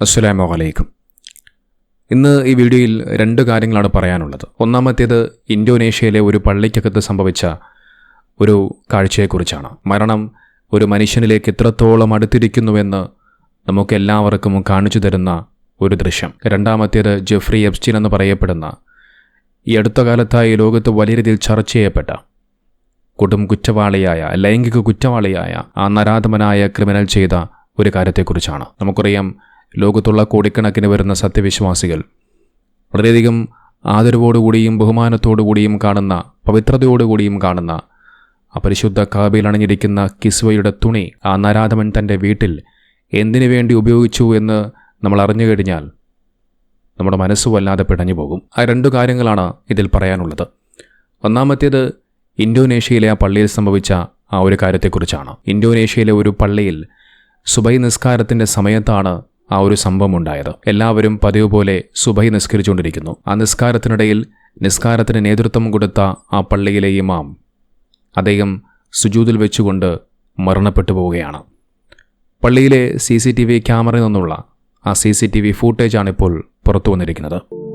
അസ്സലാമു അലൈക്കും. ഇന്ന് ഈ വീഡിയോയിൽ രണ്ട് കാര്യങ്ങളാണ് പറയാനുള്ളത്. ഒന്നാമത്തേത് ഇന്തോനേഷ്യയിലെ ഒരു പള്ളിക്കകത്ത് സംഭവിച്ച ഒരു കാഴ്ചയെക്കുറിച്ചാണ്. മരണം ഒരു മനുഷ്യനിലേക്ക് എത്രത്തോളം അടുത്തിരിക്കുന്നുവെന്ന് നമുക്കെല്ലാവർക്കും കാണിച്ചു തരുന്ന ഒരു ദൃശ്യം. രണ്ടാമത്തേത് ജെഫ്രി എബ്സ്റ്റീൻ എന്ന് പറയപ്പെടുന്ന ഈ അടുത്ത കാലത്തായി ലോകത്ത് വലിയ രീതിയിൽ ചർച്ച ചെയ്യപ്പെട്ട കൊടും കുറ്റവാളിയായ ലൈംഗിക കുറ്റവാളിയായ ആ നരാധമനായ ക്രിമിനൽ ചെയ്ത ഒരു കാര്യത്തെക്കുറിച്ചാണ്. നമുക്കറിയാം ലോകത്തുള്ള കോടിക്കണക്കിന് വരുന്ന സത്യവിശ്വാസികൾ. വളരെയധികം ആദരവോടുകൂടിയും ബഹുമാനത്തോടുകൂടിയും കാണുന്ന പവിത്രതയോടുകൂടിയും കാണുന്ന അപരിശുദ്ധ കാബിൽ അണിഞ്ഞിരിക്കുന്ന കിസ്വയുടെ തുണി ആ നരാധമൻ തന്റെ വീട്ടിൽ എന്തിനു വേണ്ടി ഉപയോഗിച്ചു എന്ന് നമ്മൾ അറിഞ്ഞു കഴിഞ്ഞാൽ നമ്മുടെ മനസ്സ് വല്ലാതെ പിടഞ്ഞു പോകും. ആ രണ്ടു കാര്യങ്ങളാണ് ഇതിൽ പറയാനുള്ളത്. ഒന്നാമത്തേത് ഇന്തോനേഷ്യയിലെ ആ പള്ളിയിൽ സംഭവിച്ച ആ ഒരു കാര്യത്തെക്കുറിച്ചാണ്. ഇന്തോനേഷ്യയിലെ ഒരു പള്ളിയിൽ സുബൈ നിസ്കാരത്തിന്റെ സമയത്താണ് ആ ഒരു സംഭവം ഉണ്ടായത് എല്ലാവരും പതിവ് പോലെ സുബൈ നിസ്കരിച്ചുകൊണ്ടിരിക്കുന്നു. ആ നിസ്കാരത്തിനിടയിൽ നിസ്കാരത്തിന് നേതൃത്വം കൊടുത്ത ആ പള്ളിയിലെ ഇമാം അദ്ദേഹം സുജൂതിൽ വെച്ചുകൊണ്ട് മരണപ്പെട്ടു പോവുകയാണ്. പള്ളിയിലെ സി സി ടി വി ക്യാമറയിൽ നിന്നുള്ള ആ സി സി ടി വി ഫൂട്ടേജാണ് ഇപ്പോൾ പുറത്തു വന്നിരിക്കുന്നത്.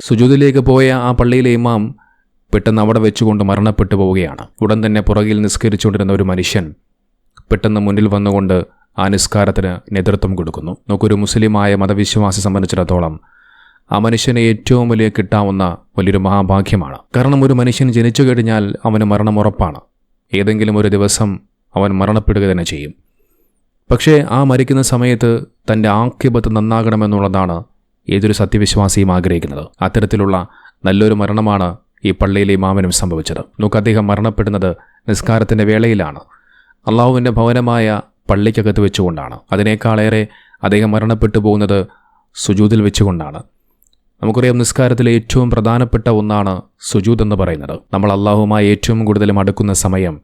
സുജൂദിലേക്ക് പോയ ആ പള്ളിയിലെ ഇമാം പെട്ടെന്ന് അവിടെ വെച്ചുകൊണ്ട് മരണപ്പെട്ടു പോവുകയാണ്. ഉടൻ തന്നെ പുറകിൽ നിസ്കരിച്ചുകൊണ്ടിരുന്ന ഒരു മനുഷ്യൻ പെട്ടെന്ന് മുന്നിൽ വന്നുകൊണ്ട് ആ നിസ്കാരത്തിന് നേതൃത്വം കൊടുക്കുന്നു. നമുക്കൊരു മുസ്ലിമായ മതവിശ്വാസി സംബന്ധിച്ചിടത്തോളം ആ മനുഷ്യനെ ഏറ്റവും വലിയ കിട്ടാവുന്ന വലിയൊരു മഹാഭാഗ്യമാണ്. കാരണം ഒരു മനുഷ്യൻ ജനിച്ചു കഴിഞ്ഞാൽ അവന് മരണം ഉറപ്പാണ്. ഏതെങ്കിലും ഒരു ദിവസം അവൻ മരണപ്പെടുക തന്നെ ചെയ്യും. പക്ഷേ ആ മരിക്കുന്ന സമയത്ത് തന്റെ ആക്യബത്ത് നന്നാകണമെന്നുള്ളതാണ് ഏതൊരു സത്യവിശ്വാസിയും ആഗ്രഹിക്കുന്നത്? അത്തരത്തിലുള്ള നല്ലൊരു മരണമാണ് ഈ പള്ളിയിലെ ഇമാമനും സംഭവിച്ചത്. നമുക്ക് അദ്ദേഹം മരണപ്പെടുന്നത് നിസ്കാരത്തിന്റെ വേളയിലാണ്. അള്ളാഹുവിന്റെ ഭവനമായ പള്ളിക്കകത്ത് വെച്ചുകൊണ്ടാണ്. അതിനേക്കാളേറെ അദ്ദേഹം മരണപ്പെട്ടു പോകുന്നത് സുജൂതിൽ വെച്ചുകൊണ്ടാണ്. നമുക്കറിയാം നിസ്കാരത്തിലെ ഏറ്റവും പ്രധാനപ്പെട്ട ഒന്നാണ് സുജൂദ് എന്ന് പറയുന്നത്. നമ്മൾ അള്ളാഹുമായി ഏറ്റവും കൂടുതലും അടുക്കുന്ന സമയം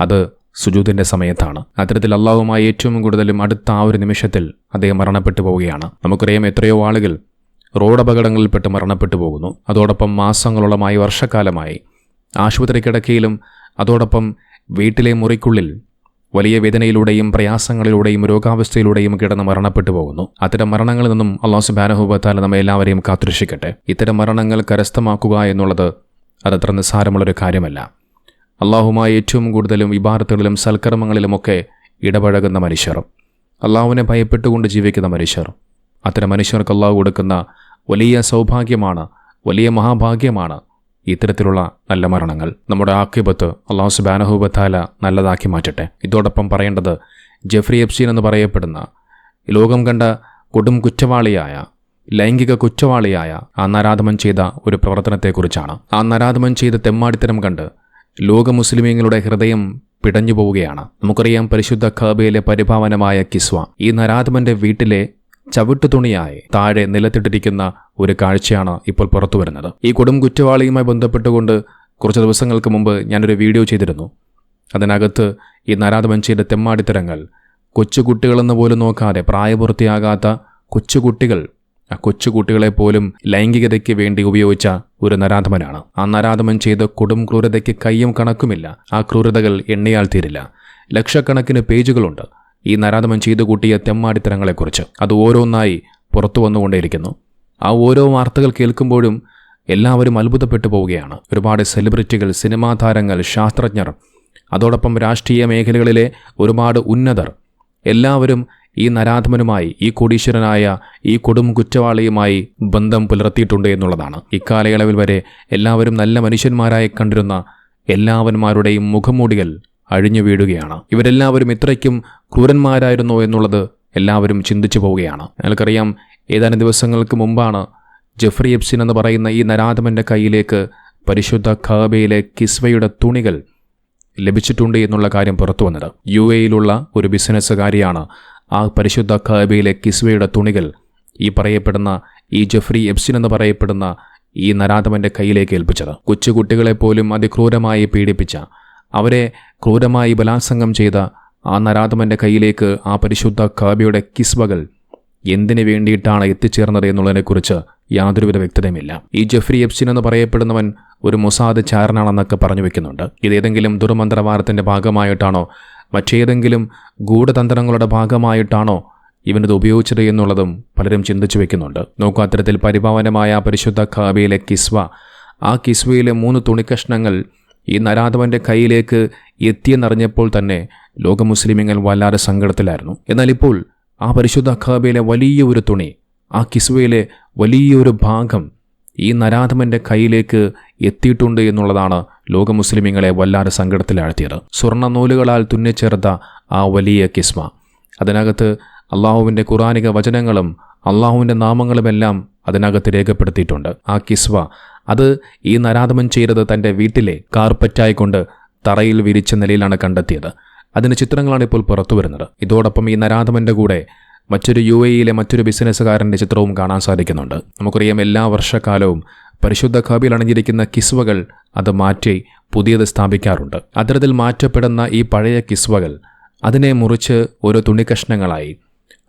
അത് സുജൂദിന്റെ സമയത്താണ്. അത്തരത്തിൽ അള്ളാഹുമായി ഏറ്റവും കൂടുതലും അടുത്ത ആ ഒരു നിമിഷത്തിൽ അദ്ദേഹം മരണപ്പെട്ടു പോവുകയാണ്. നമുക്കറിയാം എത്രയോ ആളുകൾ റോഡ് അപകടങ്ങളിൽപ്പെട്ട് മരണപ്പെട്ടു പോകുന്നു. അതോടൊപ്പം മാസങ്ങളോളമായി വർഷക്കാലമായി. ആശുപത്രി കിടക്കയിലും അതോടൊപ്പം വീട്ടിലെ മുറിക്കുള്ളിൽ വലിയ വേദനയിലൂടെയും പ്രയാസങ്ങളിലൂടെയും രോഗാവസ്ഥയിലൂടെയും കിടന്ന് മരണപ്പെട്ടു പോകുന്നു. അത്തരം മരണങ്ങളിൽ നിന്നും അള്ളാഹു സുബാനഹുബത്താല നമ്മെ എല്ലാവരെയും കാത്തുരക്ഷിക്കട്ടെ. ഇത്തരം മരണങ്ങൾ കരസ്ഥമാക്കുക എന്നുള്ളത് അതത്ര നിസ്സാരമുള്ളൊരു കാര്യമല്ല. അള്ളാഹുമായി ഏറ്റവും കൂടുതലും വിഭാഗത്തുകളിലും സൽക്കർമ്മങ്ങളിലുമൊക്കെ ഇടപഴകുന്ന മനുഷ്യർ അള്ളാഹുവിനെ ഭയപ്പെട്ടുകൊണ്ട് ജീവിക്കുന്ന മനുഷ്യർ അത്തരം മനുഷ്യർക്ക് അള്ളാഹു കൊടുക്കുന്ന വലിയ സൗഭാഗ്യമാണ് വലിയ മഹാഭാഗ്യമാണ് ഇത്തരത്തിലുള്ള നല്ല മരണങ്ങൾ. നമ്മുടെ ആക്യബത്ത് അള്ളാഹു സുബാനഹുബത്താല നല്ലതാക്കി മാറ്റട്ടെ. ഇതോടൊപ്പം പറയേണ്ടത് ജെഫ്രി എപ്സീൻ എന്ന് പറയപ്പെടുന്ന ലോകം കണ്ട കൊടും കുറ്റവാളിയായ ലൈംഗിക കുറ്റവാളിയായ ആ നരാധമൻ ചെയ്ത ഒരു പ്രവർത്തനത്തെക്കുറിച്ചാണ്. ആ നരാധമൻ ചെയ്ത തെമ്മാടിത്തരം കണ്ട് ലോക മുസ്ലിമീങ്ങളുടെ ഹൃദയം പിടഞ്ഞു പോവുകയാണ്. നമുക്കറിയാം പരിശുദ്ധ ഖാബയിലെ പരിഭാവനമായ കിസ്വ. ഈ നരാധമന്റെ വീട്ടിലെ ചവിട്ടുതുണിയായി താഴെ നിലത്തിട്ടിരിക്കുന്ന ഒരു കാഴ്ചയാണ് ഇപ്പോൾ പുറത്തു വരുന്നത്. ഈ കൊടും കുറ്റവാളിയുമായി ബന്ധപ്പെട്ടുകൊണ്ട് കുറച്ച് ദിവസങ്ങൾക്ക് മുമ്പ് ഞാനൊരു വീഡിയോ ചെയ്തിരുന്നു. അതിനകത്ത് ഈ നരാധമൻ ചെയ്ത തെമ്മാടിത്തരങ്ങൾ കൊച്ചുകുട്ടികളെന്ന് പോലും നോക്കാതെ പ്രായപൂർത്തിയാകാത്ത കൊച്ചുകുട്ടികൾ ആ കൊച്ചുകുട്ടികളെ പോലും ലൈംഗികതയ്ക്ക് വേണ്ടി ഉപയോഗിച്ച ഒരു നരാധമനാണ്. ആ നരാധമൻ ചെയ്ത കൊടും ക്രൂരതയ്ക്ക് കയ്യും കണക്കുമില്ല. ആ ക്രൂരതകൾ എണ്ണയാൽ തീരില്ല. ലക്ഷക്കണക്കിന് പേജുകളുണ്ട് ഈ നരാധമൻ ചെയ്തു കൂട്ടിയ തെമ്മാടിത്തരങ്ങളെക്കുറിച്ച്. അത് ഓരോന്നായി പുറത്തു വന്നുകൊണ്ടേയിരിക്കുന്നു. ആ ഓരോ വാർത്തകൾ കേൾക്കുമ്പോഴും എല്ലാവരും അത്ഭുതപ്പെട്ടു പോവുകയാണ്. ഒരുപാട് സെലിബ്രിറ്റികൾ സിനിമാ താരങ്ങൾ ശാസ്ത്രജ്ഞർ അതോടൊപ്പം രാഷ്ട്രീയ മേഖലകളിലെ ഒരുപാട് ഉന്നതർ എല്ലാവരും ഈ നരാധമനുമായി ഈ കോടീശ്വരനായ ഈ കൊടും കുറ്റവാളിയുമായി ബന്ധം പുലർത്തിയിട്ടുണ്ട് എന്നുള്ളതാണ്. ഇക്കാലയളവിൽ വരെ എല്ലാവരും നല്ല മനുഷ്യന്മാരായി കണ്ടിരുന്ന എല്ലാവന്മാരുടെയും മുഖംമൂടികൾ അഴിഞ്ഞു വീഴുകയാണ്. ഇവരെല്ലാവരും ഇത്രയ്ക്കും ക്രൂരന്മാരായിരുന്നോ എന്നുള്ളത് എല്ലാവരും ചിന്തിച്ചു പോവുകയാണ്. നിങ്ങൾക്കറിയാം ഏതാനും ദിവസങ്ങൾക്ക് മുമ്പാണ് ജെഫ്രി എബ്സിൻ എന്ന് പറയുന്ന ഈ നരാധമന്റെ കയ്യിലേക്ക് പരിശുദ്ധ ഖാബയിലെ കിസ്വയുടെ തുണികൾ ലഭിച്ചിട്ടുണ്ട് എന്നുള്ള കാര്യം പുറത്തു വന്നത്. യു എയിലുള്ള ഒരു ബിസിനസ്സുകാരിയാണ് ആ പരിശുദ്ധ ഖാബയിലെ കിസ്വയുടെ തുണികൾ ഈ പറയപ്പെടുന്ന ഈ ജെഫ്രി എബ്സിൻ എന്ന് പറയപ്പെടുന്ന ഈ നരാധമന്റെ കയ്യിലേക്ക് ഏൽപ്പിച്ചത്. കൊച്ചുകുട്ടികളെ പോലും അതിക്രൂരമായി പീഡിപ്പിച്ച അവരെ ക്രൂരമായി ബലാത്സംഗം ചെയ്ത ആ നരാധമന്റെ കയ്യിലേക്ക് ആ പരിശുദ്ധ കബയുടെ കിസ്വകൾ എന്തിനു വേണ്ടിയിട്ടാണ് എത്തിച്ചേർന്നത് എന്നുള്ളതിനെക്കുറിച്ച് യാതൊരുവിധ വ്യക്തതയുമില്ല. ഈ ജെഫ്രി എപ്സിൻ എന്ന് പറയപ്പെടുന്നവൻ ഒരു മൊസാദ് ചാരനാണെന്നൊക്കെ പറഞ്ഞു വെക്കുന്നുണ്ട്. ഇതേതെങ്കിലും ദുർമന്ത്രവാദത്തിന്റെ ഭാഗമായിട്ടാണോ മറ്റേതെങ്കിലും ഗൂഢതന്ത്രങ്ങളുടെ ഭാഗമായിട്ടാണോ ഇവനത് ഉപയോഗിച്ചത് എന്നുള്ളതും പലരും ചിന്തിച്ചു വെക്കുന്നുണ്ട്. നോക്കൂ അത്തരത്തിൽ പരിപാവനമായ പരിശുദ്ധ കാവ്യയിലെ കിസ്വ. ആ കിസ്വയിലെ മൂന്ന് തുണിക്കഷ്ണങ്ങൾ ഈ നരാധവന്റെ കയ്യിലേക്ക് എത്തിയെന്നറിഞ്ഞപ്പോൾ തന്നെ ലോക മുസ്ലിമിങ്ങൾ വല്ലാതെ സങ്കടത്തിലായിരുന്നു. എന്നാൽ ഇപ്പോൾ ആ പരിശുദ്ധ അഖാബയിലെ വലിയ ഒരു തുണി ആ കിസ്വയിലെ വലിയൊരു ഭാഗം ഈ നരാധമന്റെ കയ്യിലേക്ക് എത്തിയിട്ടുണ്ട് എന്നുള്ളതാണ് ലോക മുസ്ലിമീങ്ങളെ വല്ലാതെ സങ്കടത്തിലാഴ്ത്തിയത്. സ്വർണ നൂലുകളാൽ തുന്നിച്ചേർത്ത ആ വലിയ കിസ്മ. അതിനകത്ത് അള്ളാഹുവിന്റെ ഖുറാനിക വചനങ്ങളും അള്ളാഹുവിന്റെ നാമങ്ങളുമെല്ലാം അതിനകത്ത് രേഖപ്പെടുത്തിയിട്ടുണ്ട്. ആ കിസ്വ അത് ഈ നരാധമൻ ചെയ്തത് തന്റെ വീട്ടിലെ കാർപ്പറ്റായിക്കൊണ്ട് തറയിൽ വിരിച്ച നിലയിലാണ് കണ്ടെത്തിയത്. അതിന്റെ ചിത്രങ്ങളാണ് ഇപ്പോൾ പുറത്തു വരുന്നത് ഇതോടൊപ്പം ഈ നരാധമന്റെ കൂടെ മറ്റൊരു യു എയിലെ മറ്റൊരു ബിസിനസ്സുകാരന്റെ ചിത്രവും കാണാൻ സാധിക്കുന്നുണ്ട്. നമുക്കറിയാം എല്ലാ വർഷക്കാലവും പരിശുദ്ധ കാബിയിൽ അണിഞ്ഞിരിക്കുന്ന കിസ്വകൾ അത് മാറ്റി പുതിയത് സ്ഥാപിക്കാറുണ്ട്. അത്തരത്തിൽ മാറ്റപ്പെടുന്ന ഈ പഴയ കിസ്വകൾ അതിനെ മുറിച്ച് ഓരോ തുണിക്കഷ്ണങ്ങളായി.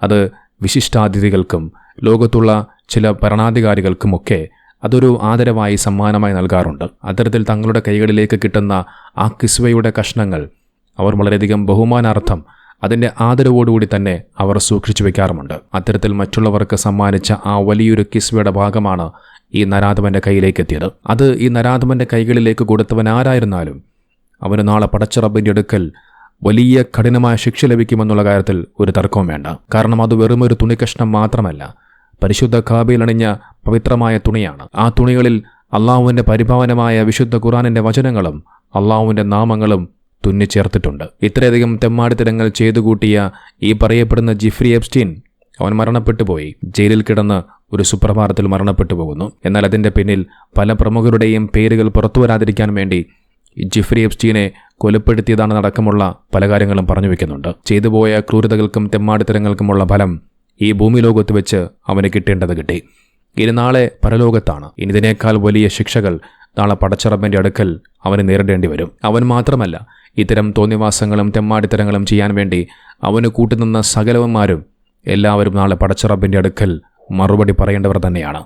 അത് വിശിഷ്ടാതിഥികൾക്കും ലോകത്തുള്ള ചില ഭരണാധികാരികൾക്കുമൊക്കെ അതൊരു ആദരവായി സമ്മാനമായി നൽകാറുണ്ട്. അത്തരത്തിൽ തങ്ങളുടെ കൈകളിലേക്ക് കിട്ടുന്ന ആ കിസ്വയുടെ കഷ്ണങ്ങൾ അവർ വളരെയധികം ബഹുമാനാർത്ഥം അതിന്റെ ആദരവോടുകൂടി തന്നെ അവർ സൂക്ഷിച്ചു വെക്കാറുമുണ്ട്. അത്തരത്തിൽ മറ്റുള്ളവർക്ക് സമ്മാനിച്ച ആ വലിയൊരു കിസ്വയുടെ ഭാഗമാണ് ഈ നരാധവന്റെ കയ്യിലേക്ക് എത്തിയത് അത് ഈ നരാധവന്റെ കൈകളിലേക്ക് കൊടുത്തവൻ ആരായിരുന്നാലും അവന് നാളെ പടച്ചറബിന്റെ അടുക്കൽ വലിയ കഠിനമായ ശിക്ഷ ലഭിക്കുമെന്നുള്ള കാര്യത്തിൽ ഒരു തർക്കവും വേണ്ട. കാരണം അത് വെറുമൊരു തുണിക്കഷ്ണം മാത്രമല്ല പരിശുദ്ധ കാബിയിലണിഞ്ഞ പവിത്രമായ തുണിയാണ്. ആ തുണികളിൽ അള്ളാഹുവിന്റെ പരിഭാവനമായ വിശുദ്ധ ഖുറാനിന്റെ വചനങ്ങളും അള്ളാഹുവിന്റെ നാമങ്ങളും തുന്നിച്ചേർത്തിട്ടുണ്ട്. ഇത്രയധികം തെമ്മാടിത്തരങ്ങൾ ചെയ്തു കൂട്ടിയ ഈ പറയപ്പെടുന്ന ജിഫ്രി എപ്സ്റ്റീൻ അവൻ മരണപ്പെട്ടു പോയി ജയിലിൽ കിടന്ന് ഒരു സുപ്രഭാതത്തിൽ മരണപ്പെട്ടു പോകുന്നു എന്നാൽ അതിന്റെ പിന്നിൽ പല പ്രമുഖരുടെയും പേരുകൾ പുറത്തു വരാതിരിക്കാൻ വേണ്ടി ജിഫ്രി എപ്സ്റ്റീനെ കൊലപ്പെടുത്തിയതാണ് നടക്കമുള്ള പല കാര്യങ്ങളും പറഞ്ഞു വെക്കുന്നുണ്ട്. ചെയ്തുപോയ ക്രൂരതകൾക്കും തെമ്മാടിത്തരങ്ങൾക്കുമുള്ള ഫലം ഈ ഭൂമി ലോകത്ത് വെച്ച് അവന് കിട്ടേണ്ടത് കിട്ടി. ഇനി നാളെ പരലോകത്താണ്. ഇനി ഇതിനേക്കാൾ വലിയ ശിക്ഷകൾ നാളെ പടച്ചറബന്റെ അടുക്കൽ അവന് നേരിടേണ്ടി വരും. അവൻ മാത്രമല്ല ഇത്തരം തോന്നിവാസങ്ങളും തെമ്മാടിത്തരങ്ങളും ചെയ്യാൻ വേണ്ടി അവന് കൂട്ടുനിന്ന സകലവന്മാരും എല്ലാവരും നാളെ പടച്ചറബിന്റെ അടുക്കൽ മറുപടി പറയേണ്ടവർ തന്നെയാണ്.